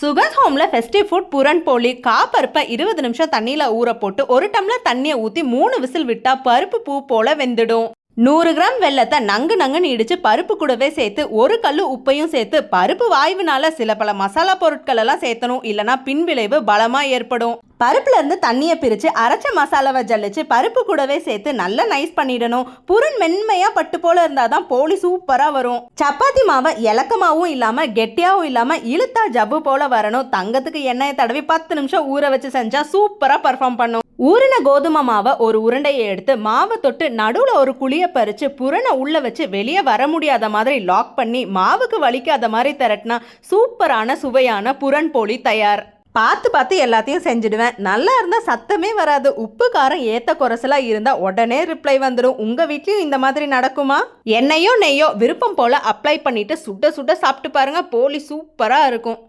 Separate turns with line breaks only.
Sugar ஹோமில் festive food Pooran போலி காப்பருப்பை இருபது நிமிஷம் தண்ணியில் ஊற போட்டு ஒரு டம்ளர் தண்ணியை ஊற்றி மூணு விசில் விட்டால் பருப்பு பூ போல வெந்துடும். நூறு கிராம் வெல்லத்தை நங்கு நங்குன்னு இடித்து பருப்பு கூடவே சேர்த்து ஒரு கல் உப்பையும் சேர்த்து பருப்பு வாய்வுனால சில பல மசாலா பொருட்கள் எல்லாம் சேர்த்தணும். இல்லைனா பின்விளைவு பலமாக ஏற்படும். பருப்புல இருந்து தண்ணியை பிரித்து அரைச்ச மசாலாவை ஜல்லிச்சு பருப்பு கூடவே சேர்த்து நல்லா நைஸ் பண்ணிடணும். புரன் மென்மையாக பட்டு போல இருந்தாதான் போலி சூப்பராக வரும். சப்பாத்தி மாவை இலக்கமாகவும் இல்லாமல் கெட்டியாகவும் இல்லாமல் இழுத்தா ஜவ்வு போல வரணும். தங்கத்துக்கு எண்ணெயை தடவி பத்து நிமிஷம் ஊற வச்சு செஞ்சால் சூப்பராக பர்ஃபார்ம் பண்ணும். ஊறின கோதுமை மாவை ஒரு உருண்டையை எடுத்து மாவை தொட்டு நடுவில் ஒரு குழியை பறித்து புறனை உள்ளே வச்சு வெளியே வர முடியாத மாதிரி லாக் பண்ணி மாவுக்கு வலிக்காத மாதிரி திரட்டினா சூப்பரான சுவையான புறன் போலி தயார். பார்த்து பார்த்து எல்லாத்தையும் செஞ்சுடுவேன். நல்லா இருந்தால் சத்தமே வராது. உப்பு காரம் ஏற்ற குறைசலாக இருந்தால் உடனே ரிப்ளை வந்துடும் உங்கள் வீட்லேயும் இந்த மாதிரி நடக்குமா? எண்ணெயோ நெய்யோ விருப்பம் போல் அப்ளை பண்ணிவிட்டு சுட சுட சாப்பிட்டு பாருங்கள் போலி சூப்பராக இருக்கும்.